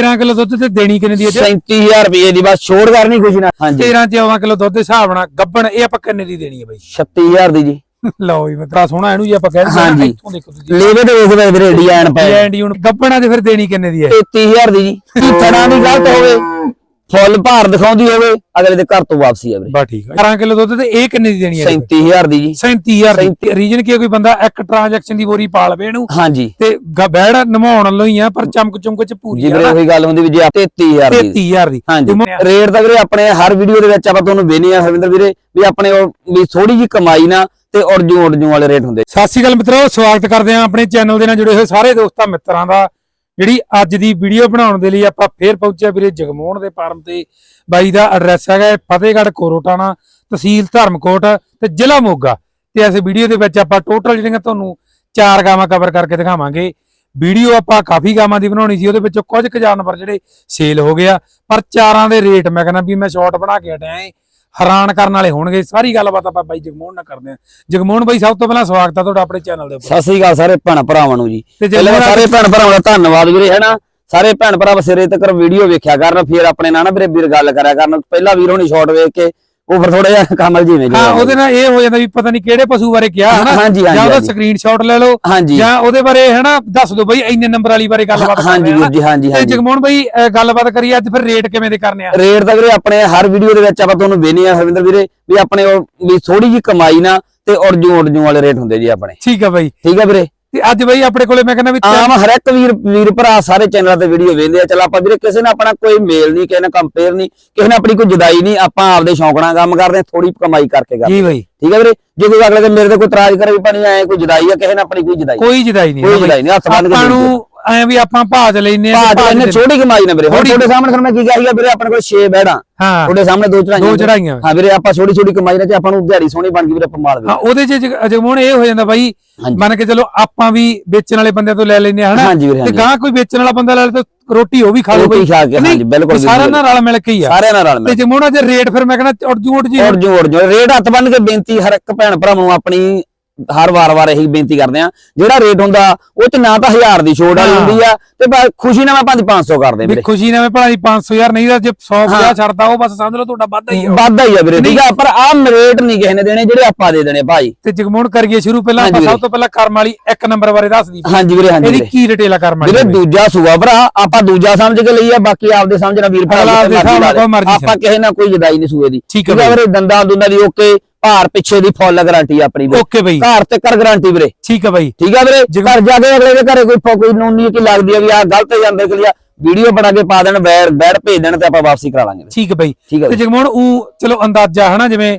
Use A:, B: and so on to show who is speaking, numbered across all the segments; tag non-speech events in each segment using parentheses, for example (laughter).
A: 13 kilo ਦੁੱਧ ਤੇ ਦੇਣੀ ਕਿੰਨੇ ਦੀ ਹੈ
B: 37000 ਰੁਪਏ ਦੀ ਬਸ ਛੋੜ ਕਰਨੀ ਖੁਸ਼ੀ ਨਾਲ। ਹਾਂਜੀ।
A: 13 14 ਕਿਲੋ ਦੁੱਧ ਦੇ ਹਿਸਾਬ ਨਾਲ ਗੱਬਣ ਇਹ ਆਪਾਂ ਕਿੰਨੇ ਦੀ ਦੇਣੀ ਹੈ ਬਾਈ?
B: 36000 ਦੀ ਜੀ।
A: ਲਓ ਜੀ ਮਿੱਤਰਾ ਸੋਹਣਾ ਇਹਨੂੰ ਜੀ ਆਪਾਂ ਕਹਿ ਦਿੰਦੇ ਹਾਂ।
B: ਹਾਂਜੀ।
A: ਇੱਥੋਂ ਦੇਖੋ ਤੁਸੀਂ।
B: ਲੇਵੇ ਤੇ ਵੇਖ ਵੇ ਵੀਰੇ ਡਿਜ਼ਾਈਨ ਪਏ।
A: ਐਂਡੀ ਹੁਣ ਗੱਬਣਾ ਤੇ ਫਿਰ ਦੇਣੀ ਕਿੰਨੇ ਦੀ ਹੈ?
B: 33000 ਦੀ ਜੀ। ਤਰ੍ਹਾਂ ਦੀ ਗਲਤ ਹੋਵੇ? ਫੁੱਲ ਭਾਰ ਦਿਖਾਉਂਦੀ ਹੋਵੇ ਅਗਲੇ ਦੇ ਘਰ ਤੋਂ ਵਾਪਸੀ ਆ ਵੀਰੇ
A: ਬਾ ਠੀਕ ਹੈ 18 ਕਿਲੋ ਦੁੱਧ ਤੇ ਇਹ ਕਿੰਨੇ ਦੀ ਦੇਣੀ ਹੈ
B: 37000 ਦੀ ਜੀ।
A: 37000 ਦੀ। ਰੀਜਨ ਕੀ ਹੈ, ਕੋਈ ਬੰਦਾ ਇੱਕ ਟ੍ਰਾਂਜੈਕਸ਼ਨ ਦੀ ਬੋਰੀ ਪਾਲ ਵੇ ਇਹਨੂੰ
B: ਹਾਂਜੀ।
A: ਤੇ ਬੈੜ ਨਮਾਉਣ ਹੀ ਆ ਪਰ ਚਮਕ ਚਮਕ ਚ ਪੂਰੀ
B: ਜੀ
A: ਆ।
B: ਵੀਰੇ ਉਹੀ ਗੱਲ ਹੁੰਦੀ ਵੀ ਜੇ 33000 ਦੀ।
A: 33000 ਦੀ।
B: ਹਾਂਜੀ। ਰੇਟ ਤਾਂ ਵੀਰੇ ਆਪਣੇ ਹਰ ਵੀਡੀਓ ਦੇ ਵਿੱਚ ਆਪਾਂ ਤੁਹਾਨੂੰ ਵੇਨੇ ਆ ਹਰਵਿੰਦਰ ਵੀਰੇ ਵੀ ਆਪਣੇ ਵੀ ਥੋੜੀ ਜੀ ਕਮਾਈ ਨਾ ਤੇ ਉਰਜੂ ਉਰਜੂ ਵਾਲੇ ਰੇਟ ਹੁੰਦੇ।
A: ਸਤਿ ਸ਼੍ਰੀ ਅਕਾਲ ਮਿੱਤਰੋ ਸਵਾਗਤ ਕਰਦੇ ਹਾਂ ਆਪਣੇ ਚੈਨਲ ਦੇ ਨਾਲ ਜੁੜੇ ਹੋਏ ਸਾਰੇ ਦੋਸਤਾਂ ਮਿੱਤਰਾਂ ਦਾ। ਜਿਹੜੀ ਅੱਜ ਦੀ ਵੀਡੀਓ ਬਣਾਉਣ ਦੇ ਲਈ ਆਪਾਂ ਫੇਰ ਪਹੁੰਚਿਆ ਵੀਰੇ ਜਗਮੋਹਨ ਦੇ ਫਾਰਮ ਤੇ। ਬਾਈ ਦਾ ਐਡਰੈਸ ਹੈਗਾ ਹੈ ਫਤਿਹਗੜ੍ਹ ਕੋਰੋਟਾਣਾ, ਤਹਿਸੀਲ ਧਰਮਕੋਟ ਤੇ ਜ਼ਿਲ੍ਹਾ ਮੋਗਾ। ਤੇ ਇਸ ਵੀਡੀਓ ਦੇ ਵਿੱਚ ਆਪਾਂ ਟੋਟਲ ਜਿਹੜੀਆਂ ਤੁਹਾਨੂੰ ਚਾਰ ਗਾਵਾਂ ਕਵਰ ਕਰਕੇ ਦਿਖਾਵਾਂਗੇ। ਵੀਡੀਓ ਆਪਾਂ ਕਾਫੀ ਗਾਵਾਂ ਦੀ ਬਣਾਉਣੀ ਸੀ, ਉਹਦੇ ਵਿੱਚੋਂ ਕੁਝ ਕੁ ਜਾਨਵਰ ਜਿਹੜੇ ਸੇਲ ਹੋ ਗਿਆ ਪਰ ਚਾਰਾਂ ਦੇ ਰੇਟ ਮੈਂ ਕਹਿੰਦਾ ਵੀ ਮੈਂ ਸ਼ਾਰਟ ਬਣਾ ਕੇ ਹਟਿਆ ਏ ਹੈਰਾਨ ਕਰਨ ਵਾਲੇ ਹੋਣਗੇ। ਸਾਰੀ ਗੱਲਬਾਤ ਆਪਾਂ ਬਾਈ ਜਗਮੋਹਨ ਨਾਲ ਕਰਦੇ ਹਾਂ। ਜਗਮੋਹਨ ਬਾਈ ਸਭ ਤੋਂ ਪਹਿਲਾਂ ਸਵਾਗਤ ਹੈ ਤੁਹਾਡਾ ਆਪਣੇ ਚੈਨਲ ਦੇ ਉੱਪਰ।
B: ਸਤਿ ਸ੍ਰੀ ਅਕਾਲ ਸਾਰੇ ਭੈਣ ਭਰਾਵਾਂ ਨੂੰ ਜੀ। ਪਹਿਲਾਂ ਸਾਰੇ ਭੈਣ ਭਰਾਵਾਂ ਦਾ ਧੰਨਵਾਦ ਵੀਰੇ ਹੈਨਾ ਸਾਰੇ ਭੈਣ ਭਰਾ ਬਸੇਰੇ ਤੱਕ ਵੀਡੀਓ ਵੇਖਿਆ ਕਰਨ ਫਿਰ ਆਪਣੇ ਨਾਲ ਨਾ ਵੀਰੇ ਵੀਰ ਗੱਲ ਕਰਿਆ ਕਰਨ। ਪਹਿਲਾਂ ਵੀਰ ਹੋਣੀ ਸ਼ਾਰਟ ਵੇਖ ਕੇ ਉਹ ਫਿਰ ਥੋੜਾ ਜਿਹਾ ਕਮਲ ਜਿਵੇਂ
A: ਹਾਂ ਉਹਦੇ ਨਾਲ ਇਹ ਹੋ ਜਾਂਦਾ ਵੀ ਪਤਾ ਨਹੀਂ ਕਿਹੜੇ ਪਸ਼ੂ ਬਾਰੇ ਕਿਹਾ ਹਨਾ?
B: ਹਾਂਜੀ,
A: ਜਾਂ ਉਹਦਾ। ਸਕਰੀਨਸ਼ਾਟ ਲੈ ਲਓ ਜਾਂ ਉਹਦੇ ਬਾਰੇ ਹਨਾ ਦੱਸ ਦਿਓ ਬਈ ਇੰਨੇ ਨੰਬਰ ਵਾਲੀ ਬਾਰੇ ਗੱਲਬਾਤ
B: ਹਾਂਜੀ ਵੀਰ ਜੀ ਹਾਂਜੀ
A: ਤੇ
B: ਹਾਂਜੀ।
A: ਜਗਮੋਹਨ ਬਈ ਗੱਲਬਾਤ ਕਰੀਏ ਅੱਜ ਫਿਰ ਰੇਟ ਕਿਵੇਂ ਦੇ ਕਰਨੇ ਆ?
B: ਰੇਟ ਤਾਂ ਵੀਰੇ ਆਪਣੇ ਹਰ ਵੀਡੀਓ ਦੇ ਵਿੱਚ ਆਪਾਂ ਤੁਹਾਨੂੰ ਵੇਨੇ ਆ ਹਰਵਿੰਦਰ ਵੀਰੇ ਵੀ ਆਪਣੇ ਵੀ ਥੋੜੀ ਜੀ ਕਮਾਈ ਨਾ ਤੇ ਉਰਜੂ ਉਰਜੂ ਵਾਲੇ ਰੇਟ ਹੁੰਦੇ ਜੀ ਆਪਣੇ।
A: ਠੀਕ ਆ ਬਈ।
B: ਠੀਕ ਆ ਵੀਰੇ?
A: ਤੇ ਅੱਜ ਬਈ ਆਪਣੇ ਕੋਲੇ ਮੈਂ ਕਹਿੰਦਾ ਵੀ
B: ਆਮ ਹਰ ਇੱਕ ਵੀਰ ਵੀਰ ਭਰਾ ਸਾਰੇ ਚੈਨਲਾਂ ਤੇ ਵੀਡੀਓ ਵੇਖਦੇ ਆ। ਚਲ ਆਪਾਂ ਵੀਰੇ ਕਿਸੇ ਨਾਲ ਆਪਣਾ ਕੋਈ ਮੇਲ ਨਹੀਂ ਕਿਸੇ ਨਾਲ ਕੰਪੇਅਰ ਨਹੀਂ ਕਿਸੇ ਨਾਲ ਆਪਣੀ ਕੋਈ ਜੁਦਾਈ ਨਹੀਂ ਆਪਾਂ ਆਪਦੇ ਸ਼ੌਂਕ ਨਾਲ ਕੰਮ ਕਰਦੇ ਆ ਥੋੜੀ ਕਮਾਈ ਕਰਕੇ ਕਰਦੇ
A: ਜੀ ਬਈ।
B: ਠੀਕ ਹੈ ਵੀਰੇ? ਜੇ ਕੋਈ ਅਗਲੇ ਦੇ ਮੇਰੇ ਤੇ ਕੋਈ ਇਤਰਾਜ਼ ਕਰੇ ਵੀ ਪਾਣੀ ਆਏ ਕੋਈ ਜੁਦਾਈ ਆ ਕਿਸੇ ਨਾਲ ਆਪਣੀ ਕੋਈ ਜੁਦਾਈ
A: ਕੋਈ ਜਦਾਈ ਨਹੀਂ
B: ਕੋਈ
A: ਨਾ ਬਈ।
B: ਜੁਦਾਈ ਨਹੀਂ ਹੱਥ ਬੰਨ ਕੇ
A: ਆਪਾਂ। ਨੂੰ ਐ ਵੀ ਆਪਾਂ ਭਾਜ ਲੈਨੇ ਆ
B: ਭਾਜ ਇਹਨੇ ਛੋਟੀ ਕਮਾਈ ਨਾ ਵੀਰੇ। ਹੁਣ ਤੁਹਾਡੇ ਸਾਹਮਣੇ ਤੁਹਾਨੂੰ ਮੈਂ ਕੀ ਕਹੀਆ ਵੀਰੇ ਆਪਣੇ ਕੋਲ 6 ਬੈੜਾਂ।
A: ਹਾਂ।
B: ਤੁਹਾਡੇ ਸਾਹਮਣੇ ਦੋ ਚੜਾਈਆਂ
A: ਦੋ ਚੜਾਈਆਂ
B: ਹਾਂ ਵੀਰੇ ਆਪਾਂ ਛੋਟੀ ਛੋਟੀ ਕਮਾਈ ਨਾਲ ਤੇ ਆਪਾਂ ਨੂੰ ਦਿਹਾੜੀ ਸੋਹਣੀ ਬਣ ਗਈ ਵੀਰੇ ਆਪਾਂ ਮਾਲ
A: ਹਾਂ ਉਹਦੇ ਚ ਜਗ- ਜਗਮੋਹਨ ਇਹ ਹੋ ਜਾਂਦਾ ਬਾਈ। ਮੰਨ ਕੇ ਚਲੋ ਆਪਾਂ ਵੀ ਵੇਚਣ ਵਾਲੇ ਬੰਦਿਆਂ ਤੋਂ ਲੈ ਲੈਨੇ ਆ ਹਨਾ? ਤੇ ਗਾਂ ਕੋਈ ਵੇਚਣ ਵਾਲਾ ਬੰਦਾ ਲੈ ਲੈ ਤੇ ਰੋਟੀ ਉਹ ਵੀ ਖਾ ਲਓ ਬਈ।
B: ਖਾ ਕੇ ਹਾਂਜੀ ਬਿਲਕੁਲ
A: ਸਾਰਿਆਂ ਨਾਲ ਰਲ ਮਿਲ ਕੇ ਹੀ ਆ।
B: ਸਾਰਿਆਂ ਨਾਲ ਰਲ
A: ਤੇ
B: ਮਿਲ
A: ਜਮੋਣਾ ਜੇ ਰੇਟ ਫਿਰ ਮੈਂ ਕਹਿੰਦਾ ਉੜ ਜੂ ਉੜ ਜੀ।
B: ਔਰ ਜੋ ਜੋ। ਰੇਟ ਹੱਥ ਬੰਨ ਕੇ ਬੇਨਤੀ ਹਰ ਇੱਕ ਭੈਣ ਭਰਾਵਾਂ ਨੂੰ ਆਪਣੀ ਹਰ ਵਾਰ-ਵਾਰ ਇਹੀ ਬੇਨਤੀ ਕਰਦੇ ਆ ਜਿਹੜਾ ਰੇਟ ਹੁੰਦਾ ਉਹ ਚ ਨਾ ਤਾਂ 1000 ਦੀ ਛੋਟ ਵਾਲੀ। ਹੁੰਦੀ ਆ ਤੇ ਬਸ ਖੁਸ਼ੀ ਨਾਲ ਮੈਂ 500 ਕਰਦੇ
A: ਵੀ
B: ਵੀਰੇ।
A: ਖੁਸ਼ੀ ਨਾਲ ਭਲਾ ਦੀ 5000 ਨਹੀਂ ਤਾਂ ਜੇ 100
B: ਹਾਂ।
A: 50 ਛੱਡਦਾ ਉਹ ਬਸ ਸਮਝ ਲਓ ਤੁਹਾਡਾ ਵਾਧਾ ਹੀ ਆ।
B: ਵਾਧਾ ਹੀ ਆ ਵੀਰੇ ਠੀਕ ਆ ਪਰ ਆਹ ਰੇਟ ਨਹੀਂ ਕਿਸੇ ਨੇ ਦੇਣੇ ਜਿਹੜੇ ਆਪਾਂ ਦੇ ਦੇਣੇ ਭਾਈ
A: ਤੇ ਜਗਮੋਹਨ ਕਰੀਏ ਸ਼ੁਰੂ ਪਹਿਲਾਂ ਆਪਾਂ ਸਭ ਤੋਂ ਪਹਿਲਾਂ ਕਰਮ ਵਾਲੀ ਇੱਕ ਨੰਬਰ ਬਾਰੇ ਦੱਸ ਦੀ
B: ਹਾਂਜੀ ਵੀਰੇ ਹਾਂਜੀ
A: ਇਹਦੀ ਕੀ ਡਿਟੇਲ ਆ ਕਰਮ ਵਾਲੀ
B: ਵੀਰੇ? ਦੂਜਾ ਸੂਆ ਭਰਾ ਆਪਾਂ ਦੂਜਾ ਸਮਝ ਕੇ ਲਈ ਆ ਬਾਕੀ ਆਪਦੇ ਸਮਝਣਾ ਵੀਰ ਭਰਾ ਆਪਾਂ ਕਿਸੇ ਨਾਲ ਕੋਈ ਜਦਾਈ ਨਹੀਂ ਸੂਏ ਦੀ।
A: ਠੀਕ ਆ
B: ਆ।
A: ਵੀਰੇ
B: ਦੰਦਾਂ ਦੁੰਦਾਂ ਦੀ ਓਕੇ ਭਾਰ ਪਿੱਛੇ ਦੀ ਫੁੱਲ ਗਾਰੰਟੀ ਆਪਣੀ ਵੀਰੇ
A: ਓਕੇ ਬਈ।
B: ਘਰ ਤੇ ਕਰ ਗਾਰੰਟੀ ਵੀਰੇ।
A: ਠੀਕ ਆ ਬਈ।
B: ਠੀਕ ਆ ਵੀਰੇ? ਘਰ ਜਾ ਕੇ ਅਗਲੇ ਦੇ ਘਰੇ ਕੋਈ ਕੋਈ ਨੂਨੀ ਕੀ ਲੱਗਦੀ ਆ ਵੀ ਆ ਗਲਤ ਜਾਂਦੇ ਕਿ ਲਿਆ ਵੀਡੀਓ ਬਣਾ ਕੇ ਪਾ ਦੇਣ ਬੈੜ ਬੈੜ ਭੇਜ ਦੇਣ ਤੇ ਆਪਾਂ ਵਾਪਸੀ ਕਰਾ ਲਾਂਗੇ
A: ਠੀਕ ਆ ਬਈ। ਤੇ। ਜਗਮੋਹਨ ਉਹ ਚਲੋ ਅੰਦਾਜ਼ਾ ਹਨਾ ਜਿਵੇਂ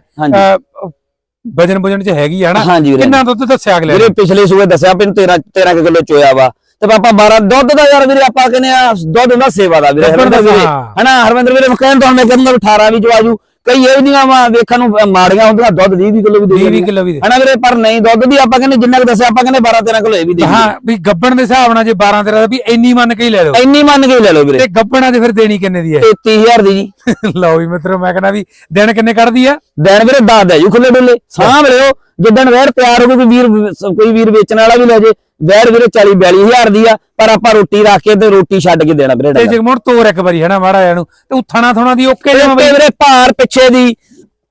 A: ਵਜਨ ਵਜਨ ਚ ਹੈਗੀ ਆ
B: ਵੀਰੇ।
A: ਕਿੰਨਾ ਦੁੱਧ ਦੱਸਿਆ ਅਗਲੇ
B: ਵੀਰੇ
A: ਨੇ?
B: ਪਿਛਲੇ ਸੂਏ ਦੱਸਿਆ ਵੀ 13 13 ਕਿਲੋ ਚੋਇਆ ਵਾ। ਤੇ ਪਾਪਾ 12 ਦੁੱਧ ਦਾ ਯਾਰ ਵੀਰੇ ਆਪਾਂ ਕਹਿੰਦੇ ਆ ਦੁੱਧ ਹੁੰਦਾ ਸੇਵਾ ਦਾ ਵੀਰੇ।
A: ਦਾ
B: ਹਰਵਿੰਦਰ ਵੀਰੇ।
A: ਹਾਂ।
B: ਹਨਾ ਹਰਵਿੰਦਰ ਵੀਰੇ ਮੈਂ ਕਹਿੰਦਾ ਤੁਹਾਨੂੰ ਮੈਂ ਕਹਿੰਦਾ 18 ਵੀ ਜਵਾਜੂ ਕਈ ਇਹ ਨਹੀਂ ਵਾ ਵੇਖਣ ਨੂੰ ਮਾੜੀਆਂ ਹੁੰਦੀਆਂ ਦੁੱਧ 20 20 ਕਿਲੋ ਵੀ ਦੇ
A: 20
B: ਦਿੰਦੀਆਂ।
A: ਕਿਲੋ ਵੀ ਦੇ।
B: ਹਨਾ ਵੀਰੇ ਪਰ ਨਹੀਂ ਦੁੱਧ ਦੀ ਆਪਾਂ ਕਹਿੰਦੇ ਜਿੰਨਾ ਕੁ ਦੱਸਿਆ ਆਪਾਂ ਕਹਿੰਦੇ 12 13 ਕਿਲੋ ਇਹ ਵੀ ਦੇ
A: ਹਾਂ ਵੀ ਗੱਬਣ ਦੇ ਹਿਸਾਬ ਨਾਲ ਜੇ 12 13 ਦਾ ਵੀ ਇੰਨੀ ਮੰਨ ਕੇ ਹੀ ਲੈ ਲਓ।
B: ਇੰਨੀ ਮੰਨ ਕੇ ਹੀ ਲੈ ਲਓ ਵੀਰੇ।
A: ਤੇ ਗੱਬਣਾ ਤੇ ਫਿਰ ਦੇਣੀ ਕਿੰਨੇ ਦੀ ਹੈ?
B: 33000 ਦੀ ਜੀ। (laughs)
A: ਲਓ ਵੀ ਮਿੱਤਰੋ ਮੈਂ ਕਹਿੰਦਾ ਵੀ ਦਿਨ ਕਿੰਨੇ ਕੱਢਦੀ ਆ?
B: ਦਿਨ ਵੀਰੇ ਦੱਸ ਦੇ ਜੂ ਖੁੱਲੇ ਡੁੱਲੇ। ਸਾਂਭ ਲਿਓ। ਜਿੱਦਣ ਵੈਰ ਤਿਆਰ ਹੋ ਕੋਈ ਵੀਰ ਕੋਈ ਵੀਰ ਵੇਚਣ ਵਾਲਾ ਵੀ ਲੈ ਜੇ ਵੈਰ ਵੀਰੇ 40 42000 ਦੀ ਆ ਪਰ ਆਪਾਂ ਰੋਟੀ ਰੱਖ ਕੇ ਤੇ ਰੋਟੀ ਛੱਡ ਕੇ ਦੇਣਾ ਵੀਰੇ
A: ਤੇ ਜਗਮੋਹਨ ਤੋਰ ਇੱਕ ਵਾਰੀ ਹਨਾ ਮਾੜਾ ਜਿਹਾ ਨੂੰ ਤੇ ਉਥਣਾ ਥੋਣਾ ਦੀ ਓਕੇ ਜਮਾ ਬਈ।
B: ਵੀਰੇ ਭਾਰ ਪਿੱਛੇ ਦੀ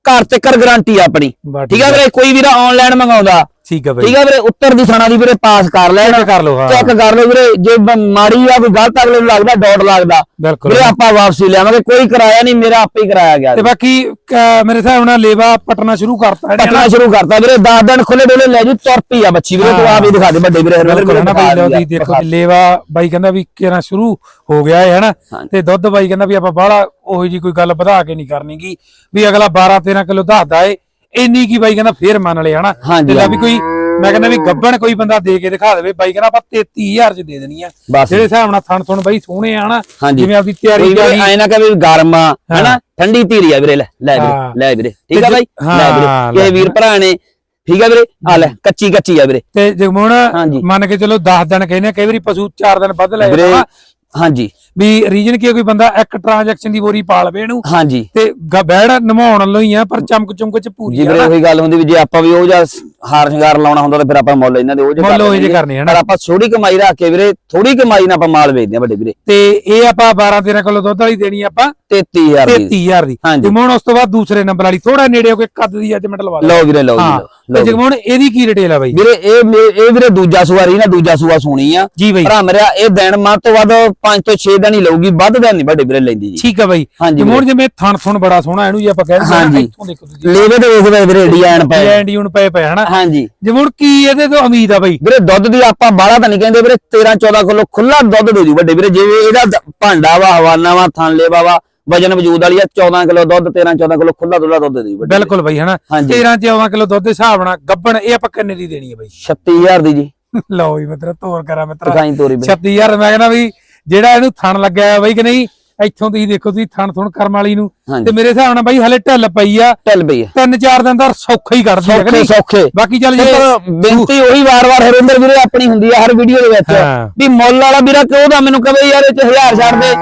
B: ਘਰ ਤੇ ਕਰ ਗਾਰੰਟੀ ਆਪਣੀ। ਠੀਕ ਆ ਵੀਰੇ ਕੋਈ ਵੀਰਾ ਆਨਲਾਈਨ ਮੰਗਾਉਂਦਾ
A: ਠੀਕ ਆ ਬਈ।
B: ਠੀਕ ਆ ਵੀਰੇ ਉੱਤਰ ਦੀ ਥਾਣਾ ਦੀ ਵੀਰੇ ਪਾਸ ਕਰ ਲੈਣ
A: ਚੈੱਕ ਕਰ ਲਓ ਹਾਂ।
B: ਚੈੱਕ ਕਰ ਲਓ ਵੀਰੇ ਜੇ ਮਾੜੀ ਆ ਕੋਈ ਗਲਤ ਅਗਲੇ ਨੂੰ ਲੱਗਦਾ ਡਾਟ ਲੱਗਦਾ। ਵੀਰੇ ਆਪਾਂ ਵਾਪਸੀ ਲਿਆਵਾਂਗੇ ਕੋਈ ਕਿਰਾਇਆ ਨਹੀਂ ਮੇਰਾ ਆਪੇ ਹੀ ਕਰਾਇਆ ਗਿਆ
A: ਤੇ ਬਾਕੀ ਮੇਰੇ ਹਿਸਾਬ ਨਾਲ ਲੇਵਾ ਪਟਣਾ ਸ਼ੁਰੂ ਕਰਤਾ
B: ਪਟਨਾ ਸ਼ੁਰੂ ਕਰਤਾ ਵੀਰੇ 10 ਦਿਨ ਖੁੱਲੇ ਡੋਲੇ ਲੈ ਜੂ ਤੁਰ ਪਈ ਆ ਬੱਚੀ ਵੀਰੇ ਤੂੰ ਆਪ ਹੀ ਦਿਖਾ ਦੇ ਵੱਡੇ ਵੀਰੇ ਹਰਵਿੰਦਰ ਦਿਖਾ
A: ਬਈ? ਲਓ
B: ਦਿਆ।
A: ਦੀ ਦੇਖੋ ਵੀ ਲੇਵਾ ਬਾਈ ਕਹਿੰਦਾ ਵੀ ਕਿਹੜਾ ਸ਼ੁਰੂ ਹੋ ਗਿਆ ਹੈ ਹਨਾ। ਤੇ ਦੁੱਧ ਬਾਈ ਕਹਿੰਦਾ ਵੀ ਆਪਾਂ ਬਾਹਲਾ ਉਹੀ ਜੀ ਕੋਈ ਗੱਲ ਵਧਾ ਕੇ ਨਹੀਂ ਕਰਨੀਗੀ ਵੀ ਅਗਲਾ 12 13 ਕਿਲੋ ਦੱਸਦਾ ਏ ਇੰਨੀ ਕੀ ਬਾਈ ਕਹਿੰਦਾ ਫੇਰ ਮੰਨ ਲਿਆ ਹਨਾ?
B: ਹਾਂਜੀ,
A: ਤੇ ਲੈ ਵੀ ਕੋਈ ਮੈਂ ਕਹਿੰਦਾ ਵੀ ਗੱਬਣ ਕੋਈ ਬੰਦਾ ਦੇ ਕੇ ਦਿਖਾ ਦੇਵੇ ਬਾਈ ਕਹਿੰਦਾ ਆਪਾਂ 33000 ਚ ਦੇ ਦੇਣੀ ਆ।
B: ਬਸ।
A: ਜਿਹੜੇ ਹਿਸਾਬ ਨਾਲ ਥਣ ਥਣ ਬਾਈ ਸੋਹਣੇ ਆ ਹਨਾ?
B: ਹਾਂਜੀ।
A: ਜਿਵੇਂ ਆਪਦੀ ਤਿਆਰੀ
B: ਕੋਈ
A: ਕਰ
B: ਵੀਰੇ ਐ ਨਾ ਕਹੇ ਵੀ ਗਰਮ ਆ ਹਨਾ? ਠੰਡੀ ਧੀਰੀ ਆ ਵੀਰੇ ਲੈ ਲੈ
A: ਹਾਂ।
B: ਵੀਰੇ ਲੈ ਵੀਰੇ। ਠੀਕ ਆ ਬਾਈ?
A: ਹਾਂ,
B: ਲੈ ਵੀਰੇ।
A: ਲੈ
B: ਕਿਸੇ ਵੀਰ। ਭਰਾ ਨੇ ਠੀਕ ਆ ਵੀਰੇ? ਆ ਲੈ ਕੱਚੀ ਕੱਚੀ ਆ ਵੀਰੇ।
A: ਤੇ ਜਗਮੋਹਨ
B: ਹਾਂਜੀ।
A: ਮੰਨ ਕੇ ਚਲੋ 10 ਦਿਨ ਕਹਿੰਦੇ ਆ, ਕਈ ਵਾਰੀ ਪਸ਼ੂ 4 ਦਿਨ ਵੱਧ ਲੈ
B: ਵੀਰੇ
A: ਜਾਂਦਾ।
B: ਹਾਂਜੀ।
A: ਵੀ ਰੀਜਨ ਕੀ ਕੋਈ ਬੰਦਾ ਇੱਕ ਟ੍ਰਾਂਜੈਕਸ਼ਨ ਦੀ ਬੋਰੀ ਪਾਲ ਲਵੇ ਇਹਨੂੰ
B: ਹਾਂਜੀ।
A: ਤੇ ਬੈੜ ਨਮਾਉਣ ਹੀ ਆ ਪਰ ਚਮਕ ਚਮਕ ਚ ਪੂਰੀ
B: ਜੀ ਵੀਰੇ ਉਹੀ ਗੱਲ ਹੁੰਦੀ ਵੀ ਜੇ ਆਪਾਂ ਵੀ ਉਹ ਜਾਂ ਹਾਰ ਸ਼ਿੰਗਾਰ ਲਾਉਣਾ ਹੁੰਦਾ ਤਾਂ ਫਿਰ ਆਪਾਂ ਮੁੱਲ ਇਹਨਾਂ ਦੇ ਉਹ ਜੇ
A: ਮੁੱਲ ਉਹ ਜਿਹੇ ਕਰਨੇ ਹਨਾ
B: ਪਰ ਆਪਾਂ ਥੋੜੀ ਕਮਾਈ ਰੱਖ ਕੇ ਵੀਰੇ ਥੋੜੀ ਕਮਾਈ ਨਾਲ ਆਪਾਂ ਮਾਲ ਵੇਚਦੇ ਆ ਵੱਡੇ ਵੀਰੇ।
A: ਤੇ ਇਹ ਆਪਾਂ 12 13 ਕਿਲੋ ਦੁੱਧ ਵਾਲੀ ਦੇਣੀ ਆਪਾਂ
B: 33000 ਦੀ।
A: 33000 ਦੀ।
B: ਹਾਂਜੀ।
A: ਜਗਮੋਹਨ ਉਸ ਤੋਂ ਬਾਅਦ ਦੂਸਰੇ ਨੰਬਰ ਵਾਲੀ ਥੋੜਾ ਨੇੜੇ ਹੋ ਕੇ ਕੱਦ ਦੀ ਜੱਜਮੈਂਟ ਲਵਾ ਲਓ
B: ਵੀਰੇ ਲਓ ਜੀ
A: ਤੇ
B: ਲਓ ਜੀ।
A: ਜਗਮੋਹਨ ਇਹਦੀ ਕੀ ਡਿਟੇਲ ਆ ਬਾਈ?
B: ਵੀਰੇ ਇਹ ਇਹ ਵੀਰੇ ਦੂਜਾ ਸੂਆ ਰਹੀ ਨਾ ਦੂਜਾ ਸੂਆ ਸੋਣੀ ਆ। ਭਰਾ ਮੇਰਾ ਇਹ ਦਿਨ ਮਾ ਤੋਂ ਵੱਧ 5 ਤੋਂ 6 ਦਿਨ ਹੀ ਲਊਗੀ ਵੱਧ ਦਿਨ ਨਹੀਂ ਵੱਡੇ ਵੀਰੇ ਲੈਂਦੀ ਜੀ।
A: ਠੀਕ ਆ ਬਾਈ।
B: ਹਾਂਜੀ
A: ਜਗਮੋਹਨ ਜਿਵੇਂ ਥਣ ਥਣ ਬੜਾ ਸੋਹਣਾ ਇਹਨੂੰ ਜੇ ਆਪਾਂ ਕਹਿ ਦਿੰਦੇ
B: ਹਾਂਜੀ।
A: ਇੱਥੋਂ ਦੇਖੋ ਤੁਸੀਂ।
B: ਲੇਵੇ ਤੇ ਵੇਖਦੇ ਵੀਰੇ ਡਿਜ਼ਾਈਨ ਪਏ।
A: ਐਂਡੀ ਹੁਣ ਪਏ ਪਏ ਹਨਾ?
B: ਹਾਂਜੀ।
A: ਜਗਮੋਹਨ ਕੀ ਇਹਦੇ ਤੋਂ ਉਮੀਦ ਆ ਬਾਈ?
B: ਵੀਰੇ ਦੁੱਧ ਦੀ ਆਪਾਂ ਬਾਹਲਾ ਤਾਂ ਨਹੀਂ ਕਹਿੰਦੇ ਵੀਰੇ 13 14 ਕਿਲੋ ਖੁੱਲਾ ਦੁੱਧ ਦੇ ਜੂ ਵੱਡੇ ਵੀਰੇ ਜਿਵੇਂ ਇਹਦਾ ਦ- ਭਾਂਡਾ ਵਾ ਹਵਾਨਾ ਵਾ ਥਣ ਲੇਵਾ ਵਾ ਵਜਨ ਵਜੂਦ ਵਾਲੀ ਆ 14 ਕਿਲੋ ਦੁੱਧ 13 14 ਕਿਲੋ ਖੁੱਲਾ ਦੁੱਲਾ ਦੁੱਧ ਦੇ ਵੱਡੇ
A: ਬਿਲਕੁਲ ਬਾਈ ਹਨਾ?
B: ਹਾਂਜੀ।
A: 13 14 ਕਿਲੋ ਦੁੱਧ ਦੇ ਹਿਸਾਬ ਨਾਲ ਗੱਬਣ ਇਹ ਆਪਾਂ ਕਿੰਨੇ ਦੀ ਦੇਣੀ ਹੈ ਬਾਈ?
B: 36000 ਦੀ ਜੀ।
A: ਲਓ ਜੀ ਮਿੱਤਰਾ ਤੋਰ ਕਰਾਂ ਮਿੱਤਰਾ।
B: ਦਿਖਾਈ ਤੋਰੀ ਵੀਰੇ
A: 36000 ਮੈਂ ਕਹਿੰਦਾ ਵੀ ਜਿਹੜਾ ਇਹਨੂੰ ਥਣ ਲੱਗਿਆ ਬਾਈ ਕਿ ਨਹੀਂ ਇੱਥੋਂ ਤੁਸੀਂ ਦੇਖੋ ਤੁਸੀਂ ਥਣ ਥਣ ਕਰਮ ਵਾਲੀ ਨੂੰ। ਤੇ ਮੇਰੇ ਹਿਸਾਬ ਨਾਲ ਬਾਈ ਹਲੇ ਢਿੱਲ ਪਈ ਆ।
B: ਚੱਲ ਪਈ ਆ।
A: ਤਿੰਨ ਚਾਰ ਦਿਨ ਦਾ ਸੌਖਾ ਹੀ ਕੱਢਦੀ ਹੈ ਕਿ
B: ਸੌਖੇ
A: ਨਹੀਂ।
B: ਸੌਖੇ।
A: ਬਾਕੀ ਚੱਲ ਜੇ
B: ਬੇਨਤੀ ਉਹੀ ਵਾਰ-ਵਾਰ ਹਰਿੰਦਰ ਵੀਰੇ ਆਪਣੀ ਹੁੰਦੀ ਆ ਹਰ ਵੀਡੀਓ ਦੇ ਵਿੱਚ। ਵੀ ਮੁੱਲ ਵਾਲਾ ਵੀਰਾ ਕਿਉਂ ਦਾ ਮੈਨੂੰ ਕਵੇ ਯਾਰ ਇਹ ਚ ਹਜ਼ਾਰ ਛੱਡ ਦੇ।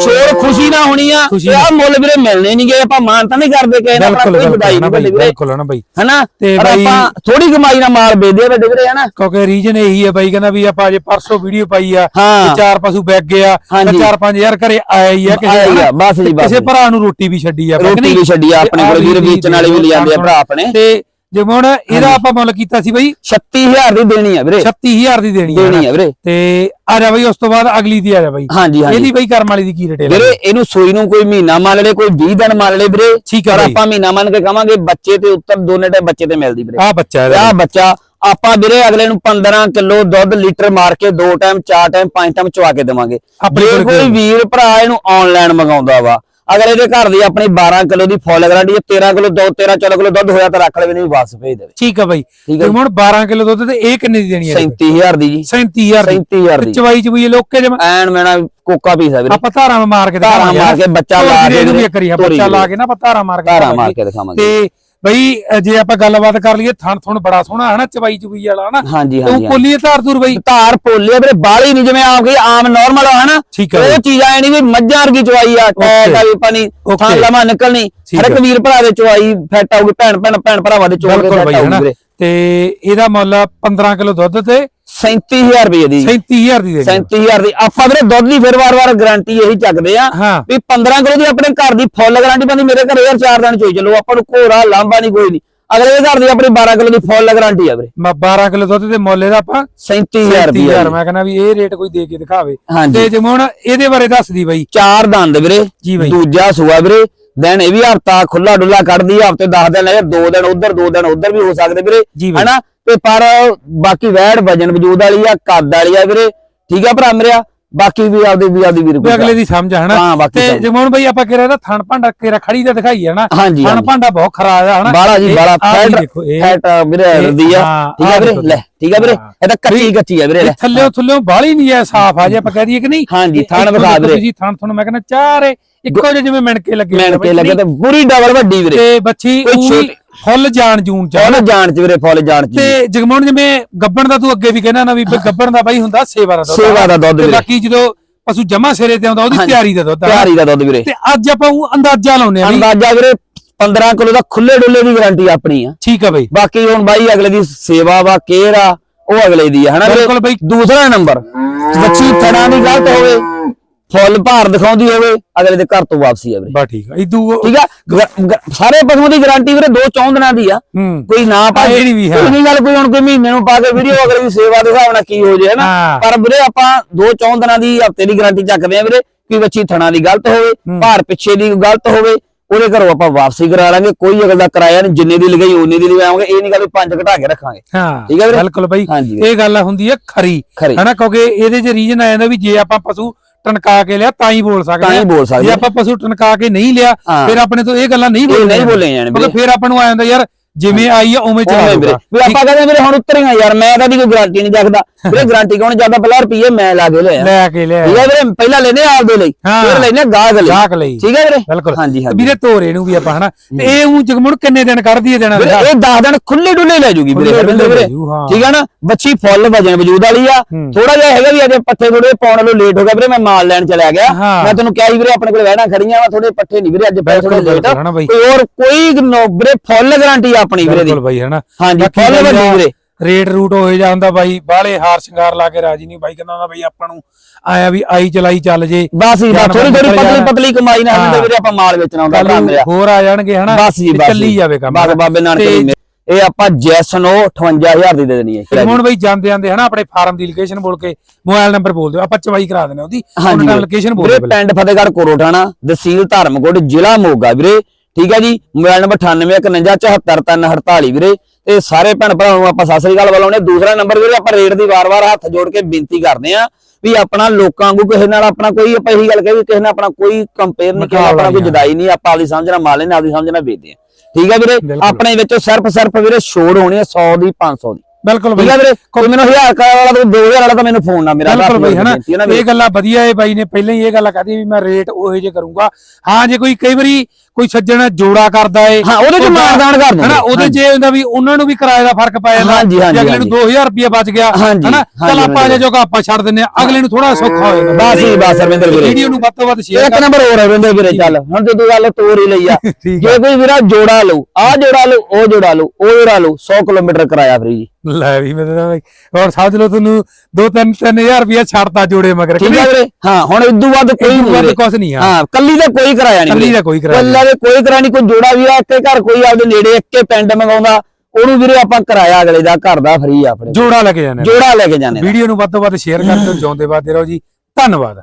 B: ਸ਼ੋਰ ਖੁਸ਼ੀ ਨਾ ਹੋਣੀ ਆ। ਆਹ ਮੁੱਲ ਵੀਰੇ ਮਿਲਣੇ ਨਹੀਂਗੇ ਆਪਾਂ ਮਾਨ ਤਾਂ ਨਹੀਂ ਕਰਦੇ ਕਿਸੇ ਨਾਲ ਕੋਈ ਵਧਾਈ ਨਹੀਂ ਵੀਰੇ।
A: ਬਿਲਕੁਲ ਨਾ ਬਾਈ।
B: ਹਨਾ?
A: ਤੇ
B: ਪਰ ਆਪਾਂ ਥੋੜੀ ਕਮਾਈ ਨਾਲ ਮਾਲ ਵੇਚਦੇ ਆ ਵੀਰੇ ਹਨਾ?
A: ਕਿਉਂਕਿ ਰੀਜਨ ਇਹੀ ਹੈ ਬਾਈ ਕਹਿੰਦਾ ਵੀ ਆਪਾਂ ਜੇ ਪਰਸੋਂ ਵੀਡੀਓ ਪਾਈ ਆ। ਤੇ ਚਾਰ ਪਸ਼ੂ ਬੈਗ ਗਿਆ ਤੇ
B: ਹਾਂਜੀ।
A: 4-5000 ਘਰੇ ਆਇਆ ਹੀ ਆ
B: ਆ,
A: ਹਨਾ,
B: ਬਸ ਜੀ, ਬਸ
A: ਕਿਸੇ। ਭਰਾ ਨੂੰ ਰੋਟੀ ਵੀ ਛੱਡੀ ਆ
B: ਰੋਟੀ ਵੀ ਛੱਡੀ ਆ ਆਪਣੇ ਕੋਲ ਵੀਰ ਵੇਚਣ ਵਾਲੇ ਵੀ ਲਿਆਂਦੇ ਆ ਭਰਾ ਆਪਣੇ।
A: ਤੇ ਜਿਵੇਂ ਹੁਣ ਇਹਦਾ ਆਪਾਂ ਮੁੱਲ ਕੀਤਾ ਸੀ ਬਾਈ
B: 36000 ਦੀ ਦੇਣੀ ਆ ਵੀਰੇ।
A: 36000 ਦੀ ਦੇਣੀ ਆ
B: ਦੇਣੀ ਆ ਵੀਰੇ।
A: ਤੇ ਆ ਜਾ ਬਾਈ ਉਸ ਤੋਂ ਬਾਅਦ ਅਗਲੀ ਦੀ ਆ ਜਾ ਬਾਈ।
B: ਹਾਂਜੀ ਹਾਂਜੀ।
A: ਇਹਦੀ ਬਾਈ ਕਰਮ ਵਾਲੀ ਦੀ ਕੀ ਡਿਟੇਲ
B: ਵੀਰੇ ਇਹਨੂੰ ਸੂਈ ਨੂੰ ਕੋਈ ਮਹੀਨਾ ਮੰਨ ਲੈ ਕੋਈ 20 ਦਿਨ ਮੰਨ ਲੈ ਵੀਰੇ।
A: ਠੀਕ ਆ
B: ਆਪਾਂ ਮਹੀਨਾ ਮੰਨ ਕੇ ਕਵਾਂਗੇ ਬੱਚੇ ਤੇ ਉੱਤਰ ਦੋਨੇ ਟਾਈਮ ਬੱਚੇ ਤੇ ਮਿਲਦੀ ਵੀਰੇ।
A: ਆ ਬੱਚਾ ਇਹਦਾ।
B: ਆ ਬੱਚਾ ਆਪਾਂ ਵੀਰੇ ਅਗਲੇ ਨੂੰ 15 ਕਿਲੋ ਦੁੱਧ ਲੀਟਰ ਮਾਰ ਕੇ ਦੋ ਟਾਈਮ ਚਾਰ ਟਾਈਮ ਪੰਜ ਟਾਈਮ ਚਵਾ ਕੇ ਦੇਵਾਂਗੇ। ਜੇ ਕੋਈ ਵੀਰ ਭਰਾ ਇਹਨੂੰ ਆਨਲਾਈਨ ਮੰਗਾਉਂਦਾ ਵਾ ਅਗਰ ਇਹਦੇ ਘਰ ਦੀ ਆਪਣੀ 12 ਕਿਲੋ ਦੀ ਫੁੱਲ ਗਾਰੰਟੀ ਹੈ 13 ਕਿਲੋ ਦੋ 13 14 ਕਿਲੋ ਦੁੱਧ ਹੋਇਆ ਤਾਂ ਰੱਖ ਲਵੇ ਨਹੀਂ ਵਾਪਸ ਭੇਜ ਦੇਵੇ।
A: ਠੀਕ ਆ ਬਾਈ। ਤੇ ਹੁਣ 12 ਕਿਲੋ ਦੁੱਧ ਤੇ ਇਹ ਕਿੰਨੇ ਦੀ ਦੇਣੀ ਹੈ
B: 37000 ਦੀ ਜੀ।
A: 37000 ਦੀ।
B: 37000
A: ਤੇ
B: ਦੀ।
A: ਚਵਾਈ ਚਵਈ ਲੋਕੇ ਜਮ।
B: ਐਨ ਮੈਣਾ ਕੋਕਾ ਪੀਸ ਵੀਰੇ
A: ਆਪਾਂ ਧਾਰਾਂ ਮਾਰ ਕੇ
B: ਧਾਰਾਂ ਮਾਰ ਕੇ ਬੱਚਾ ਲਾ ਕੇ
A: ਵੀ ਬੱਚਾ ਲਾ। ਕੇ ਨਾ ਆਪਾਂ ਧਾਰਾਂ ਮਾਰ ਕੇ
B: ਧਾਰਾਂ। ਮਾਰ ਕੇ ਦਿਖਾਵਾਂਗੇ।
A: ਤੇ ਬਈ ਜੇ ਆਪਾਂ ਗੱਲਬਾਤ ਕਰ ਲਈਏ ਥਣ ਥਣ ਬੜਾ ਸੋਹਣਾ ਹੈ ਨਾ ਚਵਾਈ ਚਵਈ ਵਾਲਾ ਹਨਾ?
B: ਹਾਂਜੀ
A: ਉਹ
B: ਹਾਂਜੀ
A: ਕੋਲੀ ਧਾਰ ਧੂਰ ਬਈ?
B: ਧਾਰ ਪੋਲੇ ਵੀਰੇ ਬਾਲੀ ਨਹੀਂ ਜਿਵੇਂ ਆਮ ਗਈ ਆਮ ਨਾਰਮਲ ਹੈ ਨਾ
A: ਠੀਕ ਹੈ
B: ਉਹ। ਚੀਜ਼ ਆਏ ਨਹੀਂ ਵੀ ਮੱਝਾਂ ਵਰਗੀ ਚਵਾਈ ਆ ਟੈਟ ਆ ਵੀ ਪਾਣੀ
A: Okay.
B: ਥਾਂ ਲਮਾ ਨਿਕਲਣੀ। ਹਰ ਇੱਕ
A: ਹੈ।
B: ਵੀਰ ਭਰਾ ਦੇ ਚਵਾਈ ਫਿੱਟ ਆਊਗੀ ਭੈਣ ਭੈਣ ਭੈਣ ਭਰਾਵਾਂ ਦੇ ਚੋਲ
A: ਬਿਲਕੁਲ
B: ਫਿੱਟ
A: ਹਨਾ?
B: ਵੀਰੇ।
A: ਤੇ ਇਹਦਾ ਮੁੱਲ 15 ਕਿਲੋ ਦੁੱਧ ਤੇ
B: 37000 ਰੁਪਏ ਦੀ।
A: 37000 ਦੀ ਦੇਣੀ
B: 37000 ਦੀ। ਆਪਾਂ ਵੀਰੇ ਦੁੱਧ ਦੀ ਫਿਰ ਵਾਰ-ਵਾਰ ਗਾਰੰਟੀ ਇਹੀ ਚੱਕਦੇ ਆ ਵੀ 15 ਕਿਲੋ ਦੀ ਆਪਣੇ ਘਰ ਦੀ ਫੁੱਲ ਗਾਰੰਟੀ ਬੰਦੀ ਮੇਰੇ ਘਰੇ ਯਾਰ ਚਾਰ ਦਿਨ ਚੋਈ ਚੱਲੋ ਆਪਾਂ ਨੂੰ ਘੋੜਾ ਲਾਂਬਾ ਨਹੀਂ ਕੋਈ ਨਹੀਂ ਅਗਲੇ ਦੇ ਘਰ ਦੀ ਆਪਣੀ 12 ਕਿਲੋ ਦੀ ਫੁੱਲ ਗਾਰੰਟੀ ਆ ਵੀਰੇ।
A: ਮੈਂ 12 ਕਿਲੋ ਦੁੱਧ ਤੇ ਮੁੱਲ ਇਹਦਾ ਆਪਾਂ
B: 37000 ਰੁਪਏ
A: 37000 ਮੈਂ ਕਹਿੰਦਾ ਵੀ ਇਹ ਰੇਟ ਕੋਈ ਦੇ ਕੇ ਦਿਖਾਵੇ। ਤੇ ਜਿਵੇਂ ਹੁਣ ਇਹਦੇ ਬਾਰੇ ਦੱਸਦੀ ਬਈ।
B: ਚਾਰ ਦੰਦ ਵੀਰੇ। ਦੂਜਾ ਸੂਆ ਵੀਰੇ। ਦਿਨ ਇਹ ਵੀ ਹਫਤਾ ਖੁੱਲਾ ਡੁੱਲਾ ਕੱਢਦੀ ਆ ਹਫ਼ਤੇ 10 ਦਿਨ ਲੈ ਦੋ ਦਿਨ ਉਧਰ ਦੋ ਦਿਨ ਉਧਰ ਵੀ ਹੋ ਸਕਦੇ ਵੀਰੇ। ਹਨਾ ਤੇ ਪਰ ਬਾਕੀ ਵੈੜ ਵਜਨ ਵਜੂਦ ਵਾਲੀ ਆ ਕੱਦ ਵਾਲੀ ਆ ਵੀਰੇ ਠੀਕ ਆ ਭਰਾ ਮੇਰਿਆ ਬਾਕੀ ਵੀ ਆਪਦੇ ਵੀ ਆਪਦੀ ਵੀਰ
A: ਵੀ ਅਗਲੇ ਦੀ ਸਮਝ ਹੈ
B: ਹਾਂ, ਬਾਕੀ
A: ਤੇ ਹੁਣ ਬਈ ਆਪਾਂ ਕਿਹਾ ਇਹਦਾ ਥਣ ਭਾਂਡਾ ਕੇਰਾ ਖੜੀ ਦਾ ਦਿਖਾਈ ਹੈ ਨਾ ਥਣ ਭਾਂਡਾ ਬਹੁਤ ਖਰਾਬ ਆ ਹਨਾ?
B: ਬਾਲਾ ਜੀ ਬਾਲਾ। ਫੈਟ ਫੈਟ ਵੀਰੇ ਰਦੀ ਆ।
A: ਹਾਂ,
B: ਠੀਕ ਆ
A: ਆਹ
B: ਵੀਰੇ? ਲੈ ਠੀਕ ਆ ਵੀਰੇ?
A: ਹਾਂ।
B: ਇਹ ਤਾਂ ਕੱਚੀ ਕੱਚੀ ਆ ਵੀਰੇ
A: ਥੱਲੇ ਥੱਲੇ ਬਾਲੀ ਨਹੀਂ ਐ ਸਾਫ਼ ਆ ਜੇ ਆਪਾਂ ਕਹਿ ਦਈਏ ਕਿ ਨਹੀਂ?
B: ਹਾਂਜੀ, ਥਣ ਵਿਖਾ ਵੀਰੇ।
A: ਤੁਸੀਂ ਥਣ ਥਣ ਮੈਂ ਕਹਿੰਦਾ ਚਾਰੇ ਇੱਕੋ ਜਿਹੇ ਜਿਵੇਂ ਮਿਣਕੇ ਲੱਗੇ ਹੋਏ ਆ
B: ਮੈਨ
A: ਬਈ।
B: ਕੇ ਲੱਗੇ? ਤੇ ਪੂਰੀ ਡਬਲ ਵੱਡੀ ਵੀਰੇ।
A: ਤੇ ਬੱਚੀ
B: ਕੋਈ ਛੋਟੀ-
A: ਫੁੱਲ ਜਾਣ ਜੂਨ ਚ।
B: ਫੁੱਲ ਜਾਣ ਚ ਵੀਰੇ ਫੁੱਲ ਜਾਣ ਚ।
A: ਤੇ ਜਗਮੋਹਨ ਜਿਵੇਂ ਗੱਬਣ ਦਾ ਤੂੰ ਅੱਗੇ ਵੀ ਕਹਿੰਦਾ ਨਾ ਵੀ ਗੱਬਣ ਦਾ ਬਾਈ ਹੁੰਦਾ ਸੇਵਾ ਦਾ ਦੁੱਧ।
B: ਸੇਵਾ ਦਾ ਦੁੱਧ ਵੀਰੇ।
A: ਬਾਕੀ ਜਦੋਂ ਪਸ਼ੂ ਜਮਾ ਸਿਰੇ ਤੇ ਆਉਂਦਾ ਉਹਦੀ। ਤਿਆਰੀ ਦਾ ਦੁੱਧ
B: ਤਿਆਰੀ ਦਾ ਦੁੱਧ ਵੀਰੇ।
A: ਤੇ ਅੱਜ ਆਪਾਂ ਉਹ ਅੰਦਾਜ਼ਾ ਲਾਉਨੇ ਆ ਵੀ
B: ਅੰਦਾਜ਼ਾ ਵੀਰੇ 15 ਕਿਲੋ ਦਾ ਖੁੱਲੇ ਡੁੱਲੇ ਦੀ ਗਾਰੰਟੀ ਆਪਣੀ ਆ।
A: ਠੀਕ ਆ ਬਈ।
B: ਬਾਕੀ ਹੁਣ ਬਾਈ ਅਗਲੇ ਦੀ ਸੇਵਾ ਵਾ ਕੇਅਰ ਆ ਉਹ ਅਗਲੇ ਦੀ ਆ ਹਨਾ?
A: ਬਿਲਕੁਲ ਬਾਈ।
B: ਦੂਸਰਾ ਨੰਬਰ। ਬੱਚੀ ਥਣਾ ਦੀ ਗਲਤ ਹੋਵੇ ਫੁੱਲ ਭਾਰ ਦਿਖਾਉਂਦੀ ਹੋਵੇ ਅਗਲੇ ਦੇ ਘਰ ਤੋਂ ਵਾਪਸੀ ਆ ਵੀਰੇ
A: ਬਾ ਠੀਕ ਆ। ਇਦੂ
B: ਠੀਕ ਆ? ਗ- ਗ- ਸਾਰੇ ਪਸ਼ੂਆਂ ਦੀ ਗਾਰੰਟੀ ਵੀਰੇ ਦੋ ਚੌਂ ਦਿਨਾਂ ਦੀ ਆ।
A: ਹੂੰ।
B: ਕੋਈ ਨਾ ਪਾ
A: ਇਹ ਵੀ ਹੈ।
B: ਕੋਈ ਨਹੀਂ ਗੱਲ ਕੋਈ ਹੁਣ ਕੋਈ ਮਹੀਨੇ ਨੂੰ ਪਾ ਕੇ ਵੀਡੀਓ ਅਗਲੇ ਦੀ ਸੇਵਾ ਦੇ ਹਿਸਾਬ ਨਾਲ ਕੀ ਹੋ ਜੇ ਹਨਾ?
A: ਹਾਂ।
B: ਪਰ ਵੀਰੇ ਆਪਾਂ ਦੋ ਚੌਂ ਦਿਨਾਂ ਦੀ ਹਫ਼ਤੇ ਦੀ ਗਾਰੰਟੀ ਚੱਕਦੇ ਆ ਵੀਰੇ ਕਿ ਬੱਚੀ ਥਣਾ ਦੀ ਗਲਤ ਹੋਵੇ
A: ਹੂੰ।
B: ਭਾਰ ਪਿੱਛੇ ਦੀ ਗਲਤ ਹੋਵੇ ਉਹਦੇ ਘਰੋਂ ਆਪਾਂ ਵਾਪਸੀ ਕਰਾ ਲਾਂਗੇ। ਕੋਈ ਅਗਲ ਦਾ ਕਿਰਾਇਆ ਨਹੀਂ ਜਿੰਨੇ ਦੀ ਲਗਾਈ ਉਹਨੇ ਦੀ ਲਗਾਵਾਂਗੇ। ਇਹ ਨਹੀਂ ਗੱਲ ਵੀ ਪੰਜ ਘਟਾ ਕੇ ਰੱਖਾਂਗੇ।
A: ਹਾਂ
B: ਠੀਕ ਆ ਵੀਰੇ?
A: ਬਿਲਕੁਲ ਬਈ।
B: ਹਾਂਜੀ।
A: ਇਹ ਗੱਲ ਹੁੰਦੀ ਹੈ ਖਰੀ
B: ਖਰੀ।
A: ਹਨਾ? ਕਿਉਂਕਿ ਇਹਦੇ 'ਚ ਰੀਜਨ ਆ ਜਾਂਦਾ ਵੀ ਜੇ ਆਪਾਂ ਪਸ਼ੂ ਟਨਕਾ ਕੇ ਲਿਆ ਤਾਂ ਹੀ ਬੋਲ ਸਕਦੇ
B: ਤਾਂ ਹੀ। ਬੋਲ ਸਕਦੇ
A: ਜੇ। ਆਪਾਂ ਪਸ਼ੂ ਟਨਕਾ ਕੇ ਨਹੀਂ ਲਿਆ। ਫਿਰ ਆਪਣੇ ਤੋਂ ਇਹ ਗੱਲਾਂ ਨਹੀਂ ਬੋਲੀਆਂ
B: ਨਹੀਂ ਬੋਲੇ ਜਾਣੇ
A: ਫਿਰ ਆਪਾਂ ਨੂੰ ਆ ਜਾਂਦਾ ਯਾਰ ਜਿਵੇਂ ਆਈ ਆ ਉਵੇਂ ਚਲਾ
B: ਵੀਰੇ। ਵੀ ਆਪਾਂ ਕਹਿੰਦੇ ਵੀਰੇ ਹੁਣ ਉਤਰੀਆਂ ਯਾਰ ਮੈਂ ਤਾਂ ਦੀ ਕੋਈ ਗਾਰੰਟੀ ਨਹੀਂ ਰੱਖਦਾ ਵੀਰੇ ਗਾਰੰਟੀ ਕੌਣ ਜ਼ਿਆਦਾ ਪਹਿਲਾਂ ਰੁਪਏ ਮੈਂ ਲਾ ਕੇ ਲਿਆ
A: ਲੈ ਕੇ ਲਿਆ
B: ਠੀਕ ਹੈ ਵੀਰੇ ਪਹਿਲਾਂ ਲੈਨੇ ਆਪਦੇ ਲਈ।
A: ਹਾਂ।
B: ਫਿਰ ਲੈਨੇ ਗਾਹਕ ਲਈ।
A: ਗਾਹਕ ਲਈ।
B: ਠੀਕ ਹੈ ਵੀਰੇ?
A: ਬਿਲਕੁਲ।
B: ਹਾਂਜੀ ਹਾਂਜੀ।
A: ਵੀਰੇ ਤੋਰੇ ਨੂੰ ਵੀ ਆਪਾਂ ਹਨਾ? ਤੇ ਇਹ ਉਹ ਜਗਮੁਣ ਕਿੰਨੇ ਦਿਨ ਕੱਢਦੀ ਹੈ ਦੇਣਾ
B: ਵੀਰੇ ਇਹ 10 ਦਿਨ ਖੁੱਲੇ ਡੁੱਲੇ ਲੈ ਜੂਗੀ ਵੀਰੇ। ਠੀਕ ਹੈ ਨਾ? ਬੱਚੀ ਫੁੱਲ ਵਜਨ ਵਜੂਦ ਵਾਲੀ ਆ। ਥੋੜਾ ਜਿਹਾ ਹੈਗਾ ਵੀ ਅਜੇ ਪੱਠੇ ਥੋੜੇ ਪਾਉਣ ਨੂੰ ਲੇਟ ਹੋ ਗਿਆ ਵੀਰੇ ਮੈਂ ਮਾਲ ਲੈਣ ਚਲਿਆ ਗਿਆ। ਮੈਂ ਤੈਨੂੰ ਕਿਹਾ ਵੀਰੇ ਆਪਣੇ ਕੋਲ ਵਹਿਣਾ ਖੜੀਆਂ ਵਾ ਥੋੜੇ ਪੱਠੇ ਨਹੀਂ ਵੀਰੇ ਅੱਜ ਪਏ ਥੋੜੇ ਲੇਟ ਕੋਈ ਹੋਰ ਕੋਈ ਨੋ- ਵੀਰੇ ਫੁੱਲ ਗਾਰੰਟੀ ਆਪਣੀ ਵੀਰੇ ਦੀ।
A: ਬਿਲਕੁਲ ਬਾਈ ਹਨਾ
B: ਹਾਂਜੀ ਫੁੱਲ ਵੱਡੀ
A: ਦਾ
B: ਵੀਰੇ।
A: ਰੇਟ ਰੂਟ ਹੋਏ ਜਾਂਦਾ ਬਾਈ ਬਾਹਲੇ ਹਾਰ ਸ਼ਿੰਗਾਰ ਲਾ ਕੇ ਰਾਜੀ ਨਹੀਂ। ਬਾਈ ਕਹਿੰਦਾ ਹੁੰਦਾ ਬਾਈ ਆਪਾਂ ਨੂੰ ਆਇਆ ਵੀ ਆਈ ਚਲਾਈ ਚੱਲ ਜੇ।
B: ਬਸ ਜੀ ਥੋੜੀ ਥੋੜੀ ਪਤਲੀ। ਪਤਲੀ ਕਮਾਈ ਨਾਲ। ਹੁੰਦੇ ਵੀਰੇ ਆਪਾਂ ਮਾਲ ਵੇਚਣਾ ਹੁੰਦਾ ਭਰਾ ਮੇਰਾ।
A: ਹੋਰ ਆ ਜਾਣਗੇ ਹਨਾ
B: ਬਸ ਜੀ ਬਸ
A: ਚੱਲੀ। ਜਾਵੇ ਕੰਮ।
B: ਬਸ ਬਾਬੇ ਨਾਨਕ ਦੀ। ਇਹ ਆਪਾਂ ਜੈਸਨੋ 58000 ਦੀ ਦੇ ਦੇਣੀ ਹੈ
A: ਹੁਣ ਬਾਈ ਜਾਂਦੇ ਆਂਦੇ ਹਨਾ ਆਪਣੇ ਫਾਰਮ ਦੀ ਲੋਕੇਸ਼ਨ ਬੋਲ ਕੇ ਮੋਬਾਈਲ ਨੰਬਰ ਬੋਲ ਦਿਓ। ਆਪਾਂ ਚਵਾਈ ਕਰਾ ਦਿੰਦੇ ਉਹਦੀ। ਉਹਨਾਂ
B: ਵੀਰੇ।
A: ਲੋਕੇਸ਼ਨ ਬੋਲ
B: ਵੀਰੇ
A: ਦਿਓ
B: ਪਿੰਡ ਫਤਿਹਗੜ੍ਹ ਕੋਰੋਠਾਣਾ ਤਹਿਸੀਲ ਧਰਮਕੋਟ ਜ਼ਿਲ੍ਹਾ ਮੋਗਾ ਵੀਰੇ। ਠੀਕ ਹੈ ਜੀ? ਮੋਬਾਈਲ ਨੰਬਰ 9819747348 ਵੀਰੇ। ਤੇ ਸਾਰੇ ਭੈਣ ਭਰਾਵਾਂ ਨੂੰ ਆਪਾਂ ਸਤਿ ਸ੍ਰੀ ਅਕਾਲ ਬੁਲਾਉਣੇ ਦੂਸਰਾ ਨੰਬਰ ਵੀਰੇ ਆਪਾਂ ਰੇਟ ਦੀ ਵਾਰ-ਵਾਰ ਹੱਥ ਜੋੜ ਕੇ ਬੇਨਤੀ ਕਰਦੇ ਆਂ ਵੀ ਆਪਣਾ ਲੋਕਾਂ ਵਾਂਗੂ ਕਿਸੇ ਨਾਲ ਆਪਣਾ ਕੋਈ ਆਪਾਂ ਇਹੀ ਗੱਲ ਕਹੀ ਵੀ ਕਿਸੇ ਨਾਲ ਆਪਣਾ ਕੋਈ ਕੰਪੇਅਰ ਨਹੀਂ ਨਾਲ ਆਪਣਾ ਕੋਈ ਜਦਾਈ ਨਹੀਂ ਆਪਾਂ ਆਪਦੀ ਸਮਝਣਾ ਮਾਲੇ ਨਾਲ ਆਪਦੀ ਸਮਝਣਾ ਵੇਚਦੇ ਆਂ ਠੀਕ ਹੈ ਵੀਰੇ। ਆਪਣੇ ਵਿੱਚੋਂ ਸਿਰਫ ਸਿਰਫ ਵੀਰੇ ਛੋੜ ਹੋਣੀ ਹੈ 100 ਦੀ 500 ਦੀ।
A: ਬਿਲਕੁਲ
B: ਠੀਕ
A: ਬਾਈ।
B: ਹੈ ਵੀਰੇ? ਕੋਈ ਮੈਨੂੰ 1000 ਕਰਾ ਵਾਲਾ ਤੇ 2000 ਵਾਲਾ ਤਾਂ ਮੈਨੂੰ ਫੋਨ ਨਾ ਮੇਰਾ
A: ਬਿਲਕੁਲ ਬਾਈ ਹਨਾ?
B: ਹੈ।
A: ਇਹ ਗੱਲਾਂ ਵਧੀਆ ਏ ਬਾਈ ਨੇ। ਪਹਿਲਾਂ ਹੀ ਇਹ ਗੱਲਾਂ ਕਹਦੀ ਵੀ ਮੈਂ ਰੇਟ ਉਹੇ ਜੇ ਕਰੂੰਗਾ। ਹਾਂ ਜੇ ਕੋਈ ਕਈ ਵਾਰੀ ਕੋਈ ਸੱਜਣ ਜੋੜਾ ਕਰਦਾ ਏ
B: ਹਾਂ ਉਹਦੇ ਚ ਮਾਨਦਾਨ ਕਰ ਦਿੰਦੇ
A: ਹਨਾ ਉਹਦੇ ਜੇ ਹੁੰਦਾ ਵੀ ਉਹਨਾਂ ਨੂੰ ਵੀ ਕਿਰਾਏ ਦਾ ਫ਼ਰਕ ਪੈ ਜਾਂਦਾ ਜੇ ਅਗਲੇ ਨੂੰ
B: ਹਾਂਜੀ।
A: 2000 ਰੁਪਏ ਬਚ ਗਿਆ ਹਨਾ ਚਲ ਆਪਾਂ। ਜੇ ਜੋਗਾ ਆਪਾਂ ਛੱਡ ਦਿੰਨੇ ਆ ਅਗਲੇ ਨੂੰ ਥੋੜਾ ਸੌਖਾ ਹੋ ਜਾਂਦਾ।
B: ਬਸ ਜੀ, ਬਸ ਰਵਿੰਦਰ ਵੀਰੇ।
A: ਵੀਡੀਓ ਨੂੰ ਵੱਧ ਤੋਂ ਵੱਧ ਸ਼ੇਅਰ
B: ਇੱਕ ਨੰਬਰ ਹੋਰ ਹੈ ਰਵਿੰਦਰ ਵੀਰੇ ਚੱਲ ਹੁਣ ਤੂੰ ਗੱਲ ਤੋਰ ਹੀ ਲਈ ਆ। (laughs) ਜੇ ਕੋਈ ਵੀਰਾ ਜੋੜਾ ਲਓ ਆ ਜੋੜਾ ਲਓ ਉਹ ਜੋੜਾ ਲਓ ਉਹ ਜੋੜਾ ਲਓ 100 ਕਿਲੋਮੀਟਰ ਕਿਰਾਇਆ ਫ੍ਰੀ। ਜੀ
A: ਲੈ ਵੀ ਮੈਂ ਤਾਂ ਬਾਈ ਹੋਰ ਸਮਝ ਲਓ ਤੁਹਾਨੂੰ 2-3 3000 ਰੁਪਏ ਛੱਡਤਾ ਜੋੜੇ ਮਗਰ
B: ਠੀਕ ਹੈ ਵੀਰੇ। ਹਾਂ ਹੁਣ ਇਦੋਂ ਵੱਧ ਕੋਈ
A: ਵੱਧ। ਕੁਝ ਨਹੀਂ
B: ਹਾਂ ਕੱਲੀ ਦਾ ਕੋਈ ਕਿਰਾਇਆ ਨਹੀਂ
A: ਕੱਲੀ ਦਾ ਕੋਈ ਕਿਰਾਇਆ
B: ਕੱਲਾ ਦੇ ਕੋਈ ਕਿਰਾਇਆ ਨਹੀਂ ਕੋਈ ਜੋੜਾ ਵੀ ਆ ਇੱਕੇ ਘਰ ਕੋਈ ਆਪਦੇ ਨੇੜੇ ਇੱਕੇ ਪਿੰਡ ਮੰਗਾਉਂਦਾ ਉਹਨੂੰ ਵੀਰੇ ਆਪਾਂ ਕਿਰਾਇਆ ਅਗਲੇ ਦਾ ਘਰ ਦਾ ਫ੍ਰੀ ਆਪਣੇ
A: ਜੋੜਾ ਲੈ ਕੇ ਜਾਂਦੇ
B: ਜੋੜਾ ਲੈ ਕੇ ਜਾਂਦੇ
A: ਵੀਡੀਓ ਨੂੰ ਵੱਧ ਤੋਂ ਵੱਧ ਸ਼ੇਅਰ ਕਰ ਦਿਓ ਜਿਉਂਦੇ ਵਾਦੇ ਰਹੋ ਜੀ। ਧੰਨਵਾਦ।